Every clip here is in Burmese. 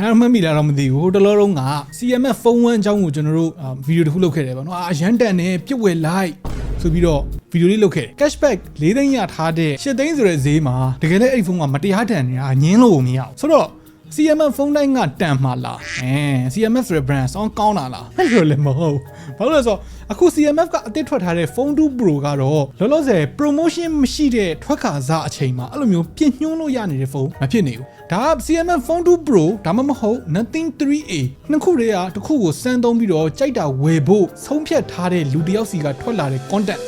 ခင်ဗျားတို့မှတ်မိလားတော့မသိဘူးဟိုတလောလုံးက CMF ဖုန်းဝမ်းအကြောင်းကိုကျွန်တော်တို့ဗီဒီယိုတစ်ခုလုပ်ခဲ့တယ်ပေါ့နော်အာရန်တန်နဲ့ပြစ်ဝယ်လိုက်ဆိုပြီးတော့ဗီဒီယိုလေးလုပ်ခဲ့တယ် cashback ၄သိန်းရထားတဲ့၈သိန်းဆိုတဲ့ဈေးမှာတကယ်လည်းအဲ့ဒီဖုန်းကမတရားတန်နေတာညင်းလို့မရအောင်ဆိုတော့ CMF ဖုန်းတိုင်းကတန်မှာလားအဲ CMF ဆိုတဲ့ brand ဆောင်းကောင်းတာလားအဲ့လိုလည်းမဟုတ်ဘာလို့လဲဆိုတော့အခု CMF ကအသစ်ထွက်ထားတဲ့ Phone 2 Pro ကတော့လောလောဆယ် promotion မရှိတဲ့ထွက်ခါစားအချိန်မှာအဲ့လိုမျိုးပြည့်ညွှန်းလို့ရနေတဲ့ဖုန်းမဖြစ်နေဘူးဒါက CMF Phone 2 Pro ဒါမှမဟုတ် Nothing 3A နှစ်ခုတည်းကတစ်ခုကိုစမ်းသုံးပြီးတော့ကြိုက်တာဝယ်ဖို့ဆုံးဖြတ်ထားတဲ့လူတစ်ယောက်စီကထွက်လာတဲ့ content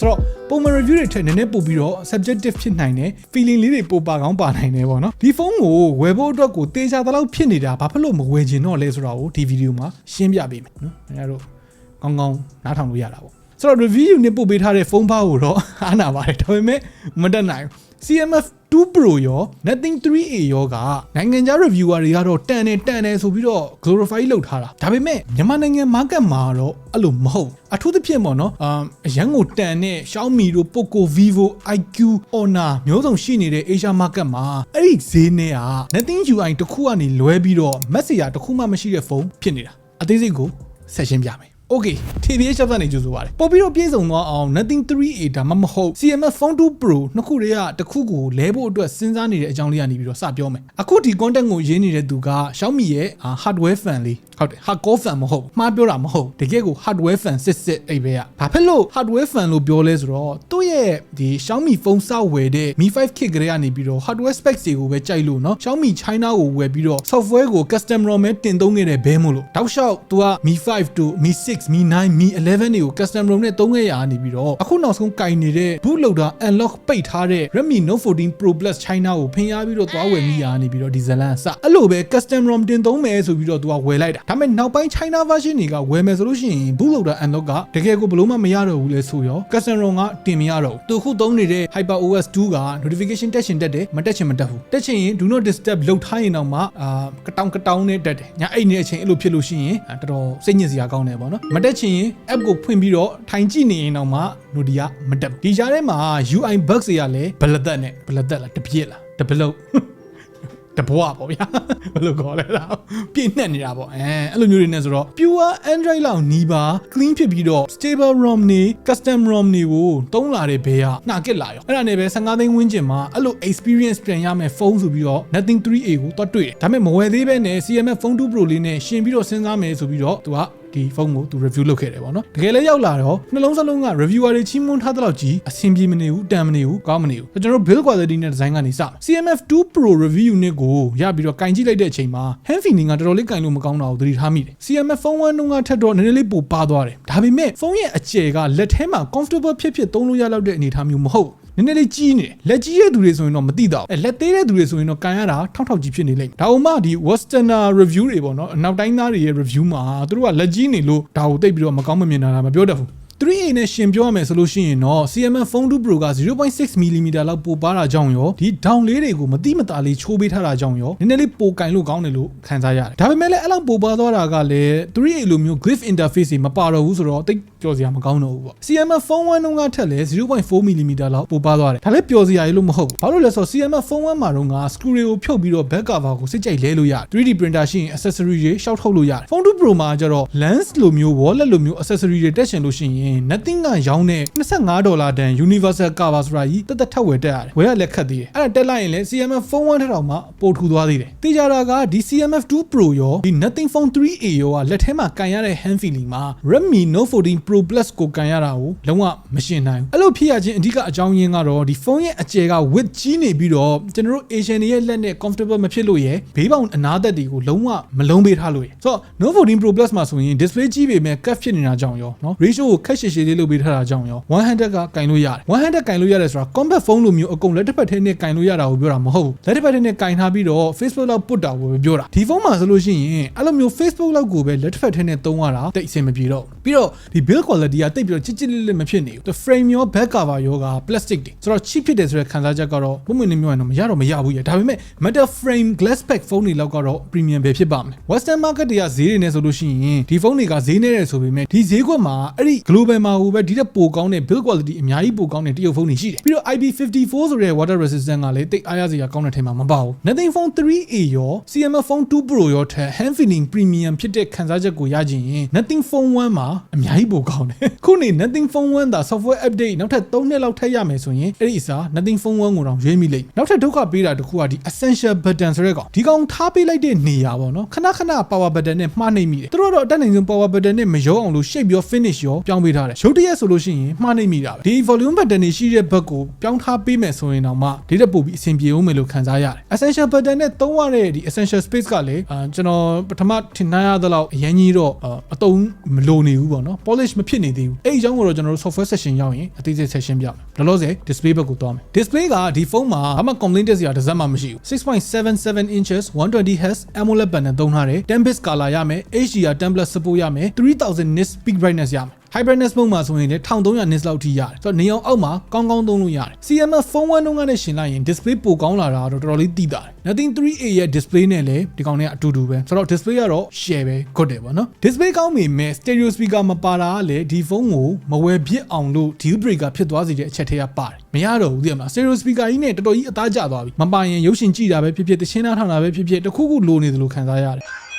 ဆိုတော့ပုံမှန် review တွေထက်နည်းနည်းပို့ပြီးတော့ subjective ဖြစ်နိုင်တယ် feeling လေးတွေပိုပါကောင်းပါနိုင်တယ်ပေါ့နော်ဒီဖုန်းကိုဝယ်ဖို့အတွက်ကိုတေချာတလောက်ဖြစ်နေတာဘာဖြစ်လို့မဝယ်ချင်တော့လဲဆိုတာကိုဒီဗီဒီယိုမှာရှင်းပြပေးမယ်နော်ခင်ဗျားတို့ကောင်းကောင်းနားထောင်လို့ရတာပေါ့ဆိုတော့ review နဲ့ပို့ပေးထားတဲ့ဖုန်းဘာကိုတော့အားနာပါတယ်ဒါပေမဲ့မတက်နိုင်ဘူး CMF 2 Pro ရော Nothing 3A ရောကနိုင်ငံခြား reviewer တွေကတော့တန်တယ်တန်တယ်ဆိုပြီးတော့ glorify လုပ်ထားတာဒါပေမဲ့မြန်မာနိုင်ငံ market မှာတော့အဲ့လိုမဟုတ်အထူးသဖြင့်ပေါ့နော်အမ်အရန်ကိုတန်တဲ့ Xiaomi တို့ Poco Vivo IQ Honor မျိုးစုံရှိနေတဲ့ Asia market မှာအဲ့ဒီဈေးနဲ့က Nothing UI တစ်ခုကနေလွဲပြီးတော့ message တစ်ခုမှမရှိတဲ့ဖုန်းဖြစ်နေတာအသေးစိတ်ကိုဆက်ရှင်းပြမယ် Okay TVH ရှော့ကနေကြိုဆိုပါတယ်ပို့ပြီးတော့ပြေဆုံးသွားအောင် Nothing 3A ဒါမှမဟုတ် CMF Phone 2 Pro နှစ်ခုတည်းကတစ်ခုကိုလဲဖို့အတွက်စဉ်းစားနေတဲ့အကြောင်းလေးကနေပြီးတော့စပြောမယ်အခုဒီ content ကိုရေးနေတဲ့သူက Xiaomi ရဲ့ hardware fan လေးဟုတ်တယ် hardcore fan မဟုတ်မှားပြောတာမဟုတ်တကယ်ကို hardware fan စစ်စစ်အဲ့ပဲကဘာဖြစ်လို့ hardware fan လို့ပြောလဲဆိုတော့သူ့ရဲ့ဒီ Xiaomi ဖုန်းစောက်ဝယ်တဲ့ Mi 5 kit ကလေးကနေပြီးတော့ hardware specs တွေကိုပဲကြိုက်လို့เนาะ Xiaomi China ကိုဝယ်ပြီးတော့ software ကို custom ROM နဲ့တင်သုံးခဲ့တဲ့ဘဲမို့လို့တောက်လျှောက်သူက Mi 5 to Mi 6 Mi 9 Mi 11တွေကို custom ROM နဲ့သုံးခဲ့ရနေပြီးတော့အခုနောက်ဆုံးကင်နေတဲ့ boot loader unlock ပိတ်ထားတဲ့ Redmi Note 14 Pro Plus China ကိုဖင်ရပြီးတော့သွားဝယ်မိရနေပြီးတော့ဒီဇလန်စအဲ့လိုပဲ custom ROM တင်သုံးမယ်ဆိုပြီးတော့သူကဝယ်လိုက်တာဒါပေမဲ့နောက်ပိုင်း China version တွေကဝယ်မယ်ဆိုလို့ရှိရင် boot loader unlock ကတကယ်ကိုဘလို့မှမရတော့ဘူးလေဆိုရော custom ROM ကတင်မရတော့ဘူးသူခုသုံးနေတဲ့ Hyper OS 2က notification တက်ရှင်တက်တယ်မတက်ချင်မတက်ဘူးတက်ချင်ရင် do not disturb လောက်ထားရင်တော့မှအာကတောင်ကတောင်နဲ့တက်တယ်ညာအဲ့နေအချိန်အဲ့လိုဖြစ်လို့ရှိရင်အာတော်တော်စိတ်ညစ်စရာကောင်းတယ်ပေါ့နော်မတက်ချင်ရင် app ကိုဖွင့်ပြီးတော့ထိုင်ကြည့်နေရင်တော့မှ nodi ကမတက်ဘူးဒီကြားထဲမှာ UI bugs တွေကလည်းဘလသက်နဲ့ဘလသက်လားတပြစ်လားတပလုတ်တဘွားပေါ့ဗျာဘယ်လိုခေါ်လဲလားပြည့်နှက်နေတာပေါ့အဲအဲ့လိုမျိုးတွေနဲ့ဆိုတော့ pure android လောက်နီးပါ clean ဖြစ်ပြီးတော့ stable rom နေ custom rom တွေကိုတုံးလာတဲ့ဘဲကနှာကစ်လာရောအဲ့ဒါနဲ့ပဲ15သိန်းဝန်းကျင်မှာအဲ့လို experience ပြန်ရမယ်ဖုန်းဆိုပြီးတော့ nothing 3a ကိုတွတ်တွေ့တယ်ဒါပေမဲ့မဝယ်သေးပဲနဲ့ CMF phone 2 pro လေးနဲ့ရှင်ပြီးတော့စဉ်းစားမယ်ဆိုပြီးတော့သူက ဒီဖုန်းကိုသူ review လုပ်ခဲ့တယ်ပေါ့နော်တကယ်လည်းရောက်လာတော့နှလုံးစလုံးက reviewer တွေချီးမွမ်းထားတဲ့လောက်ကြီးအဆင်ပြေမနေဘူးတန်မနေဘူးကောင်းမနေဘူးကျွန်တော်တို့ build quality နဲ့ design ကနေစမယ် CMF 2 Pro review unit ကိုရပြီးတော့ကင်ကြည့်လိုက်တဲ့အချိန်မှာ hand feeling ကတော်တော်လေးကင်လို့မကောင်းတာကိုသတိထားမိတယ် CMF phone 1တုန်းကထက်တော့နည်းနည်းလေးပိုပါသွားတယ်ဒါပေမဲ့ဖုန်းရဲ့အကျယ်ကလက်ထဲမှာ comfortable ဖြစ်ဖြစ်သုံးလို့ရလောက်တဲ့အနေအထားမျိုးမဟုတ်ဘူး နည်းနည်းလေးကြီးနေတယ်လက်ကြီးတဲ့သူတွေဆိုရင်တော့မသိတော့ဘူးအဲလက်သေးတဲ့သူတွေဆိုရင်တော့ကန်ရတာထောက်ထောက်ကြီးဖြစ်နေလိမ့်မယ်ဒါအုံမှဒီ westerner review တွေပေါ့နော်အနောက်တိုင်းသားတွေရဲ့ review မှာသူတို့ကလက်ကြီးနေလို့ဒါကိုတိတ်ပြီးတော့မကောင်းမမြင်တာလားမပြောတတ်ဘူး 3A နဲ့ရှင်ပြောရမယ်ဆိုလို့ရှိရင်တော့ CMF Phone 2 Pro က 0.6mm လောက်ပိုပါတာကြောင့်ရောဒီ down လေးတွေကိုမတိမတာလေးချိုးပေးထားတာကြောင့်ရောနည်းနည်းလေးပိုကင်လို့ကောင်းတယ်လို့ခံစားရတယ်ဒါပေမဲ့လည်းအဲ့လောက်ပိုပါသွားတာကလည်း 3A လိုမျိုး glyph interface တွေမပါတော့ဘူးဆိုတော့တိတ် ပျော်စရာမကောင်းတော့ဘူးပေါ့ CMF Phone 1တုန်းကထက်လည်း 0.4mm လောက်ပိုပါသွားတယ်ဒါလည်းပျော်စရာကြီးလို့မဟုတ်ဘူးဘာလို့လဲဆိုတော့ CMF Phone 1မှာတော့က screw တွေကိုဖြုတ်ပြီးတော့ back cover ကိုစစ်ကြိုက်လဲလို့ရတယ် 3D printer ရှိရင် accessory တွေရှောက်ထုတ်လို့ရတယ် Phone 2 Pro မှာကျတော့ lens လိုမျိုး wallet လိုမျိုး accessory တွေတက်ရှင်လို့ရှိရင် nothing ကရောင်းတဲ့25ဒေါ်လာတန် universal cover ဆိုတာကြီးတက်တက်ထပ်ဝယ်တက်ရတယ်ဝယ်ရလက်ခတ်သေးတယ်အဲ့ဒါတက်လိုက်ရင်လည်း CMF Phone 1ထက်တောင်မှပိုထူသွားသေးတယ်တေချာတာကဒီ CMF 2 Pro ရောဒီ nothing phone 3A ရောကလက်ထဲမှာကန်ရတဲ့ hand feeling မှာ Redmi Note 14 Pro Pro Plus ကိုကန်ရတာကိုလုံးဝမရှင်းနိုင်ဘူးအဲ့လိုဖြစ်ရခြင်းအဓိကအကြောင်းရင်းကတော့ဒီဖုန်းရဲ့အကျယ်က width ကြီးနေပြီးတော့ကျွန်တော်တို့ Asian တွေရဲ့လက်နဲ့ comfortable မဖြစ်လို့ရယ်ဘေးပေါင်အနားသက်တွေကိုလုံးဝမလုံးပေးထားလို့ရယ်ဆိုတော့ Note 14 Pro Plus မှာဆိုရင် display ကြီးပေမဲ့ cut ဖြစ်နေတာကြောင့်ရောနော် ratio ကို cut ရှည်ရှည်လေးလုပ်ပေးထားတာကြောင့်ရော100ကကင်လို့ရတယ်100ကင်လို့ရတယ်ဆိုတာ combat phone လိုမျိုးအကုန်လက်တစ်ဖက်ထဲနဲ့ကင်လို့ရတာကိုပြောတာမဟုတ်ဘူးလက်တစ်ဖက်ထဲနဲ့ကင်ထားပြီးတော့ Facebook လောက်ပုတ်တာကိုပဲပြောတာဒီဖုန်းမှာဆိုလို့ရှိရင်အဲ့လိုမျိုး Facebook လောက်ကိုပဲလက်တစ်ဖက်ထဲနဲ့သုံးရတာတိတ်အဆင်မပြေတော့ပြီးတော့ဒီ build build quality ကတိတ်ပြီးတော့ချစ်ချစ်လေးလေးမဖြစ်နေဘူးသူ frame ရော back cover ရောက plastic တွေဆိုတော့ cheap ဖြစ်တယ်ဆိုတဲ့ခံစားချက်ကတော့ပုံမှန်နေမျိုးရင်တော့မရတော့မရဘူးရဒါပေမဲ့ metal frame glass pack ဖုန်းတွေလောက်ကတော့ premium ပဲဖြစ်ပါမယ် western market တွေကဈေးတွေနဲ့ဆိုလို့ရှိရင်ဒီဖုန်းတွေကဈေးနေတယ်ဆိုပေမဲ့ဒီဈေးကွက်မှာအဲ့ဒီ global မှာဟိုပဲဒီတက်ပိုကောင်းတဲ့ build quality အများကြီးပိုကောင်းတဲ့တရုတ်ဖုန်းတွေရှိတယ်ပြီးတော့ IP54 ဆိုတဲ့ water resistant ကလည်းတိတ်အားရစရာကောင်းတဲ့ထဲမှာမပါဘူး Nothing Phone 3A ရော CMF Phone 2 Pro ရောထက် hand feeling premium ဖြစ်တဲ့ခံစားချက်ကိုရကြရင် Nothing Phone 1မှာအများကြီးပိုကောင်းတယ်ခုနေ Nothing Phone 1ဒါ software update နောက်ထပ်3နှစ်လောက်ထပ်ရမယ်ဆိုရင်အဲ့ဒီအစား Nothing Phone 1ကိုတော့ရွေးမိလိမ့်မယ်နောက်ထပ်ဒုက္ခပေးတာတစ်ခုကဒီ essential button ဆိုတဲ့ကောင်ဒီကောင်ထားပေးလိုက်တဲ့နေရာပေါ့နော်ခဏခဏ power button နဲ့မှားနှိမ့်မိတယ်သူတို့တော့အတက်နိုင်ဆုံး power button နဲ့မရောအောင်လို့ shape ရော finish ရောပြောင်းပေးထားတယ်ရုပ်တရက်ဆိုလို့ရှိရင်မှားနှိမ့်မိတာပဲဒီ volume button တွေရှိတဲ့ဘက်ကိုပြောင်းထားပေးမယ်ဆိုရင်တော့မှဒီတက်ပို့ပြီးအဆင်ပြေအောင်မယ်လို့ခံစားရတယ် essential button နဲ့သုံးရတဲ့ဒီ essential space ကလည်းအာကျွန်တော်ပထမထင်နိုင်ရသလောက်အရင်ကြီးတော့အာအတုံးမလိုနေဘူးပေါ့နော် polish မဖြစ်နေသေးဘူးအဲ့ဒီအကြောင်းကိုတော့ကျွန်တော်တို့ software session ရောက်ရင်အသေးစိတ် session ပြမယ်လောလောဆယ် display ဘက်ကိုသွားမယ် display ကဒီဖုန်းမှာဘာမှ complaint တက်စရာတစ်စက်မှမရှိဘူး6.77 inches 120 Hz AMOLED panel သုံးထားတယ်10 bit color ရမယ် HDR 10 plus support ရမယ်3000 nits peak brightness ရမယ် high brightness mode မှာဆိုရင်လည်း1300 nits လောက်ထိရတယ်ဆိုတော့နေအောင်အောက်မှာကောင်းကောင်းသုံးလို့ရတယ် CMF phone 1တုန်းကနဲ့ရှင်လိုက်ရင် display ပိုကောင်းလာတာတော့တော်တော်လေးသိတာတယ် Nothing 3A ရဲ့ display နဲ့လည်းဒီကောင်တွေကအတူတူပဲဆိုတော့ display ကတော့ share ပဲ good တယ်ပေါ့နော် display ကောင်းပေမဲ့ stereo speaker မပါတာကလည်းဒီဖုန်းကိုမဝယ်ဖြစ်အောင်လို့ deal breaker ဖြစ်သွားစေတဲ့အချက်ထဲကပါတယ်မရတော့ဘူးသိရမလား stereo speaker ကြီးနဲ့တော်တော်ကြီးအသားကျသွားပြီမပါရင်ရုပ်ရှင်ကြည့်တာပဲဖြစ်ဖြစ်တချင်းနားထောင်တာပဲဖြစ်ဖြစ်တစ်ခုခုလိုနေသလိုခံစားရတယ်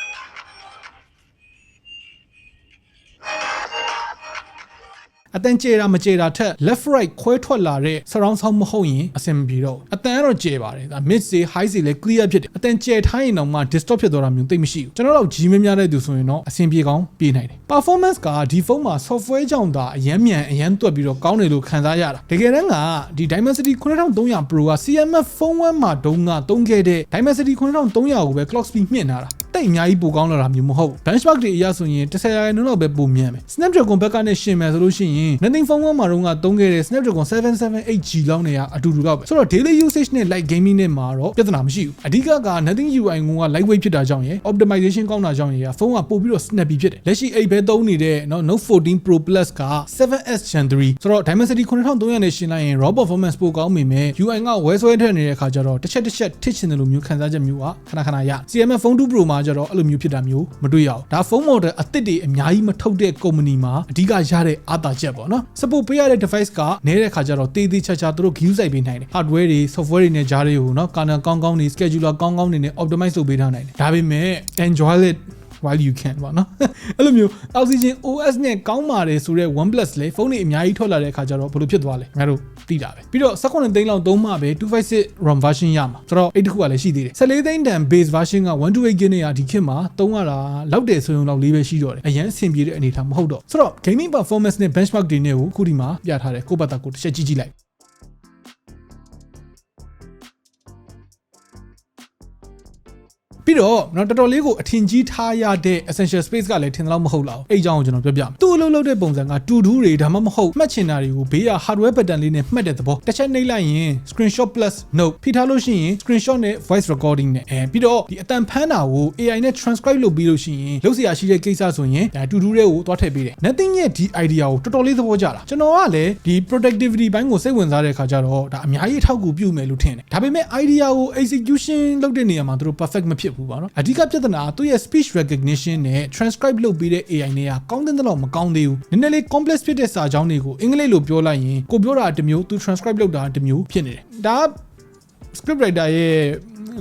အတန်ကျေတာမကျေတာထက် left right ခွဲထွက်လာတဲ့ surround sound မဟုတ်ရင်အဆင်မပြေတော့ဘူးအတန်ကတော့ကျေပါတယ်ဒါ mid စေ high စေလည်း clear ဖြစ်တယ်အတန်ကျေထားရင်တော့မှ distort ဖြစ်သွားတာမျိုးသိပ်မရှိဘူးကျွန်တော်တို့ကြီးမများတဲ့သူဆိုရင်တော့အဆင်ပြေကောင်းပြေးနိုင်တယ် performance ကဒီဖုန်းမှာ software ကြောင့်ဒါအရန်မြန်အရန်တွက်ပြီးတော့ကောင်းတယ်လို့ခံစားရတာတကယ်တမ်းကဒီ Dimensity 9300 Pro က CMF phone 1မှာတုန်းကသုံးခဲ့တဲ့ Dimensity 9300ကိုပဲ clock speed မြင့်ထားတာတိတ်အများကြီးပိုကောင်းလာတာမျိုးမဟုတ်ဘူး benchmark တွေအရဆိုရင်10ရာခိုင်နှုန်းလောက်ပဲပိုမြန်မယ် Snapdragon ဘက်ကနဲ့ရှင်မယ်ဆိုလို့ရှိရင် Nothing Phone 1မှာတော့ကသုံးခဲ့တဲ့ Snapdragon 778G လောက်နဲ့ကအတူတူလောက်ပဲဆိုတော့ daily usage နဲ့ light gaming နဲ့မှာတော့ပြဿနာမရှိဘူးအဓိကက Nothing UI က lightweight ဖြစ်တာကြောင့်ရယ် optimization ကောင်းတာကြောင့်ရယ်ဖုန်းကပို့ပြီးတော့ snappy ဖြစ်တယ်လက်ရှိအိတ်ပဲသုံးနေတဲ့နော် Note 14 Pro Plus က 7S Gen 3ဆိုတော့ Dimensity 9300နဲ့ရှင်လိုက်ရင် raw performance ပိုကောင်းပေမဲ့ UI ကဝဲဆွဲထက်နေတဲ့အခါကျတော့တစ်ချက်တစ်ချက်ထစ်ချင်တယ်လို့မျိုးခံစားချက်မျိုးကခဏခဏရ CMF Phone 2 Pro မှာကျတော့အဲ့လိုမျိုးဖြစ်တာမျိုးမတွေ့ရအောင်ဒါဖုန်း model အသစ်တွေအများကြီးမထုတ်တဲ့ company မှာအဓိကရတဲ့အားသာချက်ပေါ့နော် support ပေးရတဲ့ device ကနေတဲ့ခါကျတော့တေးသေးချာချာသူတို့ view ဆိုင်ပေးနိုင်တယ် hardware တွေ software တွေနဲ့ကြားတွေကိုနော် kernel ကောင်းကောင်းတွေ scheduler ကောင်းကောင်းတွေနဲ့ optimize လုပ်ပေးထားနိုင်တယ်ဒါပေမဲ့ enjoy it while you can ပေါ့နော်အဲ့လိုမျိုး oxygen OS နဲ့ကောင်းပါတယ်ဆိုတော့ OnePlus လေဖုန်းတွေအများကြီးထွက်လာတဲ့အခါကျတော့ဘယ်လိုဖြစ်သွားလဲငါတို့သိတာပဲပြီးတော့19သိန်းလောက်သုံးမှပဲ256 ROM version ရမှာဆိုတော့အဲ့တခုကလည်းရှိသေးတယ်14သိန်းတန် base version က 128GB နဲ့ဒီခေတ်မှာသုံးရတာလောက်တယ်ဆိုရင်လောက်လေးပဲရှိတော့တယ်အရင်အဆင်ပြေတဲ့အနေအထားမဟုတ်တော့ဆိုတော့ gaming performance နဲ့ benchmark တွေနဲ့ကိုခုဒီမှာပြထားတယ်ကိုယ့်ဘက်ကကိုတစ်ချက်ကြည့်ကြည့်လိုက် ပြီးတော့နော်တော်တော်လေးကိုအထင်ကြီးထားရတဲ့ essential space ကလည်းထင်သလောက်မဟုတ်လောက်အဲ့အကြောင်းကိုကျွန်တော်ပြောပြမယ်သူ့အလုပ်လုပ်တဲ့ပုံစံကတူတူတွေဒါမှမဟုတ်မှတ်ချင်တာတွေကိုဘေးက hardware button လေးနဲ့မှတ်တဲ့သဘောတစ်ချက်နှိပ်လိုက်ရင် screenshot plus note ဖိထားလို့ရှိရင် screenshot နဲ့ voice recording နဲ့အဲပြီးတော့ဒီအတန်ဖမ်းတာကို AI နဲ့ transcribe လုပ်ပြီးလို့ရှိရင်လုပ်စရာရှိတဲ့ကိစ္စဆိုရင်ဒါတူတူတွေကိုသွားထည့်ပေးတယ် nothing ရဲ့ဒီ idea ကိုတော်တော်လေးသဘောကျတာကျွန်တော်ကလည်းဒီ productivity ဘိုင်းကိုစိတ်ဝင်စားတဲ့အခါကျတော့ဒါအများကြီးအထောက်အကူပြုမယ်လို့ထင်တယ်ဒါပေမဲ့ idea ကို execution လုပ်တဲ့နေရာမှာသူတို့ perfect မဖြစ်ဘူးပါနော်အဓိကပြဿနာကသူ့ရဲ့ speech recognition နဲ့ transcribe လုပ်ပေးတဲ့ AI နဲ့ကကောင်းတဲ့တော့မကောင်းသေးဘူးနည်းနည်းလေး complex ဖြစ်တဲ့စာကြောင်းတွေကိုအင်္ဂလိပ်လိုပြောလိုက်ရင်ကိုပြောတာတစ်မျိုးသူ transcribe လုပ်တာတစ်မျိုးဖြစ်နေတယ်ဒါက script writer ရဲ့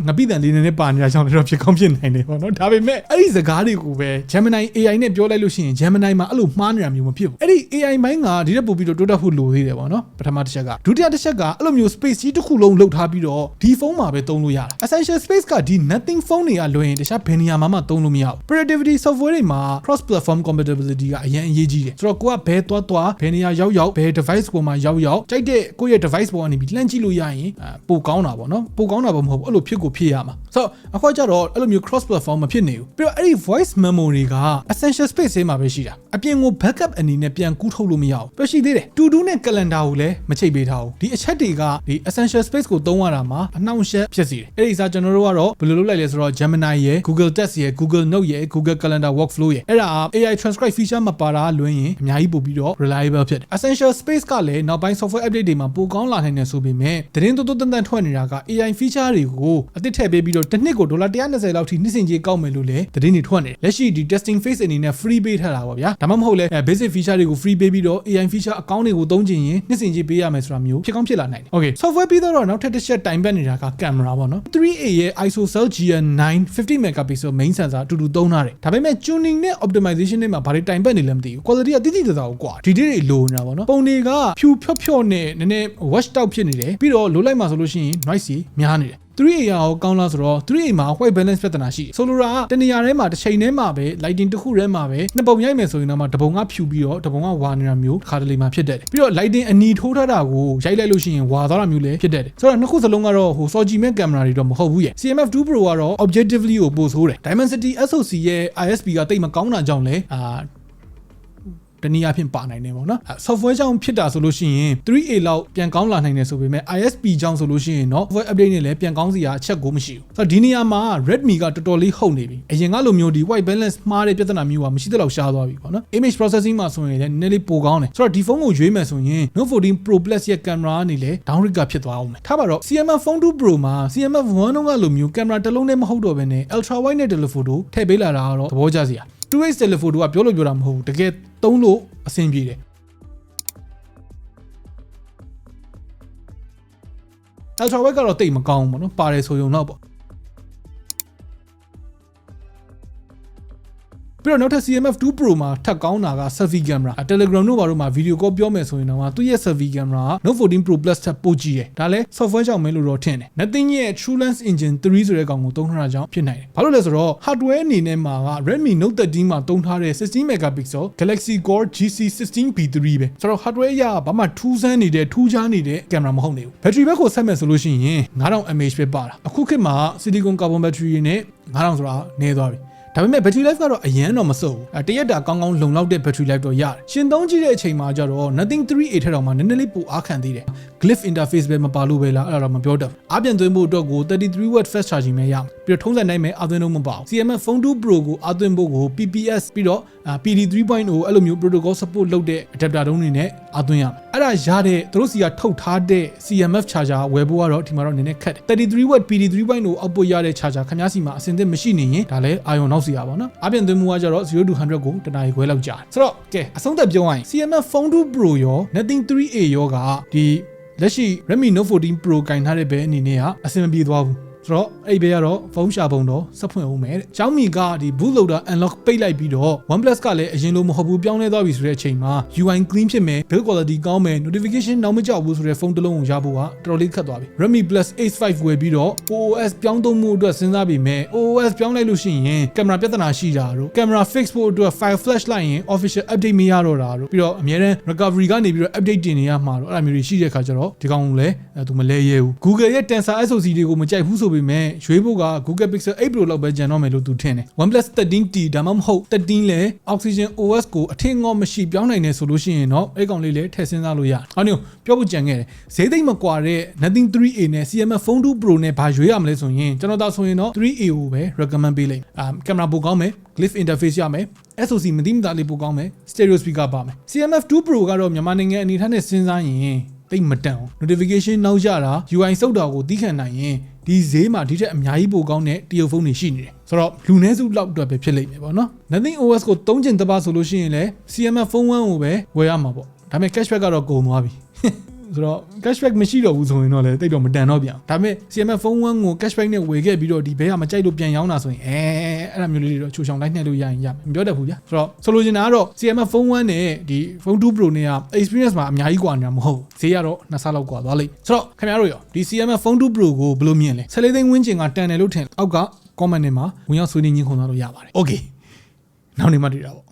ငပိတန်လေးနည်းနည်းပါနေတာကြောင့်လည်းတော့ဖြစ်ကောင်းဖြစ်နိုင်တယ်ပေါ့နော်ဒါပေမဲ့အဲ့ဒီစကားတွေကိုပဲ Gemini AI နဲ့ပြောလိုက်လို့ရှိရင် Gemini မှာအဲ့လိုမှားနေတာမျိုးမဖြစ်ဘူးအဲ့ဒီ AI ဘိုင်းကဒီတက်ပို့ပြီးတော့တိုးတက်ဖို့လိုသေးတယ်ပေါ့နော်ပထမတစ်ချက်ကဒုတိယတစ်ချက်ကအဲ့လိုမျိုး space ကြီးတစ်ခုလုံးလှုပ်ထားပြီးတော့ဒီဖုန်းမှာပဲသုံးလို့ရတာ essential space ကဒီ nothing phone တွေကလွယ်ရင်တခြားဘယ်နေရာမှာမှသုံးလို့မရဘူး productivity software တွေမှာ cross platform compatibility ကအရင်အရေးကြီးတယ်ဆိုတော့ကိုကဘယ်သွားသွားဘယ်နေရာရောက်ရောက်ဘယ် device ပေါ်မှာရောက်ရောက်ကြိုက်တဲ့ကိုယ့်ရဲ့ device ပေါ်ကနေပြီးလှမ်းကြည့်လို့ရရင်ပိုကောင်းတာပေါ့နော်ပိုကောင်းတာပေါ့မဟုတ်ဘူးအဲ့လိုဖြစ်ကိုဖြည့်ရမှာဆိုတော့အခုကကြတော့အဲ့လိုမျိုး cross platform မဖြစ်နေဘူးပြီးတော့အဲ့ဒီ voice memory က essential space ထဲမှာပဲရှိတာအပြင်ကို backup အနေနဲ့ပြန်ကူးထုတ်လို့မရဘူးပြရှိသေးတယ်တူတူနဲ့ calendar ကိုလည်းမချိတ်ပေးထားဘူးဒီအချက်တွေကဒီ essential space ကိုသုံးရတာမှာအနှောင့်အယှက်ဖြစ်စေတယ်အဲ့ဒီအစားကျွန်တော်တို့ကတော့ဘယ်လိုလုပ်လိုက်လဲဆိုတော့ Gemini ရယ် Google Text ရယ် Google Note ရယ် Google Calendar workflow ရယ်အဲ့ဒါ AI transcribe feature မပါတာလွှင်းရင်အများကြီးပို့ပြီးတော့ reliable ဖြစ်တယ် essential space ကလည်းနောက်ပိုင်း software update တွေမှာပိုကောင်းလာနိုင်တယ်ဆိုပေမဲ့သတင်းတိုးတိုးတန်တန်ထွက်နေတာက AI feature တွေကိုအသစ်ထည့်ပေးပြီးတော့တစ်နှစ်ကိုဒေါ်လာ120လောက်ထိနှစ်စဉ်ကြီးကောက်မယ်လို့လည်းသတင်းတွေထွက်နေတယ်လက်ရှိဒီ testing phase အနေနဲ့ free ပေးထားတာပါဗျာဒါမှမဟုတ်လဲ basic feature တွေကို free ပေးပြီးတော့ AI feature အကောင့်တွေကိုသုံးချင်ရင်နှစ်စဉ်ကြီးပေးရမယ်ဆိုတာမျိုးဖြစ်ကောင်းဖြစ်လာနိုင်တယ် okay software ပြီးတော့နောက်ထပ်တစ်ချက်တိုင်ပတ်နေတာက camera ပေါ့နော် 3A ရဲ့ ISOCELL GN9 50 megapixel main sensor အတူတူသုံးထားတယ်ဒါပေမဲ့ tuning နဲ့ optimization တွေမှာဘာတွေတိုင်ပတ်နေလဲမသိဘူး quality ကတိတိကျကျကိုကွာဒီတွေတွေလိုနေတာပေါ့နော်ပုံတွေကဖြူဖြော့ဖြော့နဲ့နည်းနည်း wash out ဖြစ်နေတယ်ပြီးတော့လိုလိုက်မှာဆိုလို့ရှိရင် noise များနေတယ် 3A ရောကောင်းလားဆိုတော့ 3A မှာ white balance ပြဿနာရှိတယ်ဆိုလိုတာကတနေရာထဲမှာတစ်ချိန်ထဲမှာပဲ lighting တစ်ခုထဲမှာပဲနှစ်ပုံရိုက်မယ်ဆိုရင်တော့မှတပုံကဖြူပြီးတော့တပုံကဝါနေတာမျိုးခါတလေမှာဖြစ်တတ်တယ်ပြီးတော့ lighting အနီထိုးထားတာကိုရိုက်လိုက်လို့ရှိရင်ဝါသွားတာမျိုးလည်းဖြစ်တတ်တယ်ဆိုတော့နှစ်ခုစလုံးကတော့ဟို Soji မဲ့ကင်မရာတွေတော့မဟုတ်ဘူးရဲ့ CMF2 Pro ကတော့ objectively ကိုပို့ဆိုးတယ် Dimensity SoC ရဲ့ ISP ကတိတ်မကောင်းတာကြောင့်လဲအာ တနည်းအားဖြင့်ပါနိုင်တယ်ပေါ့နော် software ကြောင့်ဖြစ်တာဆိုလို့ရှိရင် 3A လောက်ပြန်ကောင်းလာနိုင်တယ်ဆိုပေမဲ့ ISP ကြောင့်ဆိုလို့ရှိရင်တော့ software update နဲ့လည်းပြန်ကောင်းစီရအချက်ကိုမရှိဘူးဆိုတော့ဒီနေရာမှာ Redmi ကတော်တော်လေးဟုတ်နေပြီအရင်ကလိုမျိုးဒီ white balance မှားတဲ့ပြဿနာမျိုးကမရှိသလောက်ရှားသွားပြီပေါ့နော် image processing မှာဆိုရင်လည်းနည်းနည်းလေးပိုကောင်းတယ်ဆိုတော့ဒီဖုန်းကိုရွေးမယ်ဆိုရင် Note 14 Pro Plus ရဲ့ကင်မရာအနေနဲ့ downgrade ကဖြစ်သွားအောင်မယ်ထားပါတော့ CMF Phone 2 Pro မှာ CMF 1ကလိုမျိုးကင်မရာတစ်လုံးနဲ့မဟုတ်တော့ဘဲနဲ့ ultra wide နဲ့ telephoto ထည့်ပေးလာတာကတော့သဘောကျစရာ 2x telephoto ကပြောလို့ပြောတာမဟုတ်ဘူးတကယ်သုံးလို့အဆင်ပြေတယ် ultra wide ကတော့တိတ်မကောင်းဘူးပေါ့နော်ပါတယ်ဆိုရုံတော့ပေါ့ ပြီးတော့နောက်ထပ် CMF2 Pro မှာထပ်ကောင်းတာက selfie camera Telegram တို့ဘာတို့မှာ video call ပြောမယ်ဆိုရင်တော့သူ့ရဲ့ selfie camera က Note 14 Pro Plus ထက်ပိုကြီးတယ်ဒါလည်း software ကြောင့်မဲလို့တော့ထင်တယ် Nothing ရဲ့ True Lens Engine 3ဆိုတဲ့ကောင်ကိုသုံးထားတာကြောင့်ဖြစ်နိုင်တယ်ဘာလို့လဲဆိုတော့ hardware အနေနဲ့မှာက Redmi Note 13မှာသုံးထားတဲ့16 megapixel Galaxy Core GC16B3 ပဲဆိုတော့ hardware အရဘာမှထူးဆန်းနေတဲ့ထူးခြားနေတဲ့ camera မဟုတ်နေဘူး battery back ကိုဆက်မယ်ဆိုလို့ရှိရင်9000 mAh ပဲပါတာအခုခေတ်မှာ silicon carbon battery နဲ့9000ဆိုတာနည်းသွားပြီ ဒါပေမဲ့ battery life ကတော့အရန်တော့မစိုးဘူးအဲတရက်တာကောင်းကောင်းလုံလောက်တဲ့ battery life တော့ရတယ်ရှင်သုံးကြည့်တဲ့အချိန်မှာကျတော့ nothing 3a ထက်တော့မှနည်းနည်းလေးပိုအားခံသေးတယ် glyph interface ပဲမပါလို့ပဲလားအဲ့ဒါတော့မပြောတတ်အားပြန်သွင်းဖို့အတွက်ကို33 watt fast charging ပဲရမယ် ပြီးတော့ထုံးစံတိုင်းပဲအားသွင်းလို့မပါဘူး CMF Phone 2 Pro ကိုအားသွင်းဖို့ကို PPS ပြီးတော့ PD 3.0အဲ့လိုမျိုး protocol support လုပ်တဲ့ adapter တုံးတွေနဲ့အားသွင်းရမယ်အဲ့ဒါရတဲ့သူတို့စီကထုတ်ထားတဲ့ CMF charger ဝယ်ဖို့ကတော့ဒီမှာတော့နည်းနည်းခက်တယ်33 watt PD 3.0 output ရတဲ့ charger ခင်ဗျားစီမှာအဆင်သင့်မရှိနေရင်ဒါလည်းအာရုံနောက်စီရပါတော့အားပြန်သွင်းမှုကကျတော့0 to 100ကိုတနားရီခွဲလောက်ကြာဆိုတော့ကဲအဆုံးသက်ပြောရရင် CMF Phone 2 Pro ရော Nothing 3A ရောကဒီလက်ရှိ Redmi Note 14 Pro ကင်ထားတဲ့ဘဲအနေနဲ့ကအဆင်မပြေသွားဘူး ဆိုတော့အဲ့ဒီဘဲကတော့ဖုန်းရှာပုံတော့စက်ဖွင့်အောင်မယ်တဲ့။ Xiaomi ကဒီ boot loader unlock ပိတ်လိုက်ပြီးတော့ OnePlus ကလည်းအရင်လိုမဟုတ်ဘူးပြောင်းလဲသွားပြီဆိုတဲ့အချိန်မှာ UI clean ဖြစ်မယ် build quality ကောင်းမယ် notification နောက်မကြောက်ဘူးဆိုတဲ့ဖုန်းတစ်လုံးကိုရဖို့ကတော်တော်လေးခက်သွားပြီ Redmi Plus Ace 5ဝယ်ပြီးတော့ OOS ပြောင်းသုံးမှုအတွက်စဉ်းစားပြီးမယ် OOS ပြောင်းလိုက်လို့ရှိရင်ကင်မရာပြဿနာရှိတာတို့ကင်မရာ fix ဖို့အတွက် file flash လိုက်ရင် official update မရတော့တာတို့ပြီးတော့အများတန်း recovery ကနေပြီးတော့ update တင်နေရမှာတော့အဲ့ဒါမျိုးတွေရှိတဲ့အခါကျတော့ဒီကောင်ကလည်းအဲသူမလဲရဲဘူး Google ရဲ့ Tensor SoC တွေကိုမကြိုက်ဘူးဆိုပေမဲ့ရွေးဖို့က Google Pixel 8 Pro လောက်ပဲကျန်တော့မယ်လို့သူထင်တယ် OnePlus 13T ဒါမှမဟုတ်13လဲ Oxygen OS ကိုအထင်ငေါမရှိပြောင်းနိုင်တယ်ဆိုလို့ရှိရင်တော့အဲ့ကောင်လေးလည်းထည့်စဉ်းစားလို့ရတယ်။အော်ညပြောဖို့ကြံခဲ့တယ်။ဈေးသိမ့်မကွာတဲ့ Nothing 3A နဲ့ CMF Phone 2 Pro နဲ့ဘာရွေးရမလဲဆိုရင်ကျွန်တော်သာဆိုရင်တော့ 3A ကိုပဲ recommend ပေးလိုက်။အာကင်မရာပိုကောင်းမယ် glyph interface ရမယ် SoC မသိမသာလေးပိုကောင်းမယ် stereo speaker ပါမယ် CMF 2 Pro ကတော့မြန်မာနိုင်ငံအနေထားနဲ့စဉ်းစားရင်တိတ်မတန်အောင် notification နောက်ရတာ UI စုပ်တာကိုတီးခံနိုင်ရင် ဒီဈေးမှာဒီထက်အများကြီးပိုကောင်းတဲ့တရုတ်ဖုန်းတွေရှိနေတယ်ဆိုတော့လူနည်းစုလောက်အတွက်ပဲဖြစ်လိမ့်မယ်ပေါ့နော် Nothing OS ကိုသုံးကျင်တပါဆိုလို့ရှိရင်လည်း CMF Phone 1ကိုပဲဝယ်ရမှာပေါ့ဒါပေမဲ့ cashback ကတော့ကုန်သွားပြီ ဆိုတော့ cashback မရှိတော့ဘူးဆိုရင်တော့လည်းတိတ်တော့မတန်တော့ပြန်ဒါပေမဲ့ CMF phone 1ကို cashback နဲ့ဝယ်ခဲ့ပြီးတော့ဒီဘဲကမကြိုက်လို့ပြန်ရောင်းတာဆိုရင်အဲအဲ့ဒါမျိုးလေးတွေတော့ချိုချောင်လိုက်နှက်လို့ရရင်ရမပြောတတ်ဘူးဗျာဆိုတော့ဆိုလိုချင်တာကတော့ CMF phone 1နဲ့ဒီ phone 2 pro နဲ့က experience မှာအများကြီးကွာနေတာမဟုတ်ဈေးကတော့နှစ်ဆလောက်ကွာသွားလိမ့်ဆိုတော့ခင်ဗျားတို့ရောဒီ CMF phone 2 pro ကိုဘယ်လိုမြင်လဲ14သိန်းဝန်းကျင်ကတန်တယ်လို့ထင်အောက်က comment တွေမှာဝင်ရောက်ဆွေးနွေးညှိနှိုင်းခွန်သွားလို့ရပါတယ် okay နောက်နေ့မှတွေ့တာပေါ့